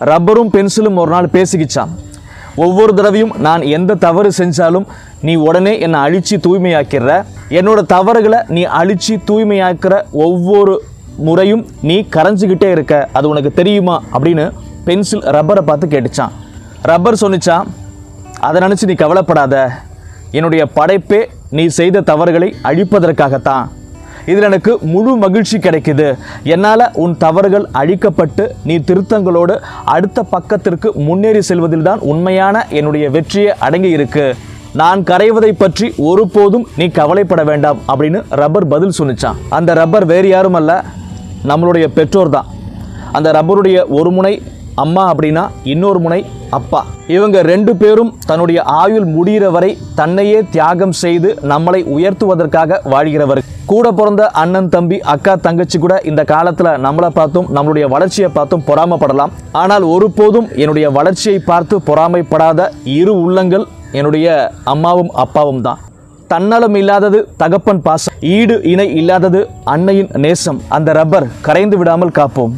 ரப்பரும் பென்சிலும் ஒரு நாள் பேசிக்கிச்சான் ஒவ்வொரு தடவையும் நான் எந்த தவறு செஞ்சாலும் நீ உடனே என்னை அழித்து தூய்மையாக்கிற என்னோட தவறுகளை நீ அழித்து தூய்மையாக்கிற ஒவ்வொரு முறையும் நீ கரைஞ்சிக்கிட்டே இருக்க. அது உனக்கு தெரியுமா? அப்படின்னு பென்சில் ரப்பரை பார்த்து கேட்டுச்சான் ரப்பர் சொன்னிச்சான் அதை நினச்சி நீ கவலைப்படாத. என்னுடைய படைப்பே நீ செய்த தவறுகளை அழிப்பதற்காகத்தான். இதில் எனக்கு முழு மகிழ்ச்சி கிடைக்குது. என்னால் உன் தவறுகள் அழிக்கப்பட்டு நீ திருத்தங்களோடு அடுத்த பக்கத்திற்கு முன்னேறி செல்வதில் தான் உண்மையான என்னுடைய வெற்றியை அடங்கி இருக்கு. நான் கரைவதை பற்றி ஒருபோதும் நீ கவலைப்பட வேண்டாம் அப்படின்னு ரப்பர் பதில் சொன்னிச்சான். அந்த ரப்பர் வேறு யாரும் அல்ல நம்மளுடைய பெற்றோர் தான். அந்த ரப்பருடைய ஒரு முனை அம்மா அப்படின்னா இன்னொரு முனை அப்பா. இவங்க ரெண்டு பேரும் தன்னுடைய ஆயுள் முடிகிற வரை தன்னையே தியாகம் செய்து நம்மளை உயர்த்துவதற்காக வாழ்கிறவர். கூட பிறந்த அண்ணன் தம்பி அக்கா தங்கச்சி கூட இந்த காலத்தில் நம்மளை பார்த்தும் நம்மளுடைய வளர்ச்சியை பார்த்தும் பொறாமப்படலாம். ஆனால் ஒருபோதும் என்னுடைய வளர்ச்சியை பார்த்து பொறாமைப்படாத இரு உள்ளங்கள் என்னுடைய அம்மாவும் அப்பாவும் தான். தன்னலம் இல்லாதது தகப்பன் பாசம் ஈடு இணை இல்லாதது அன்னையின் நேசம். அந்த ரப்பர் கரைந்து விடாமல் காப்போம்.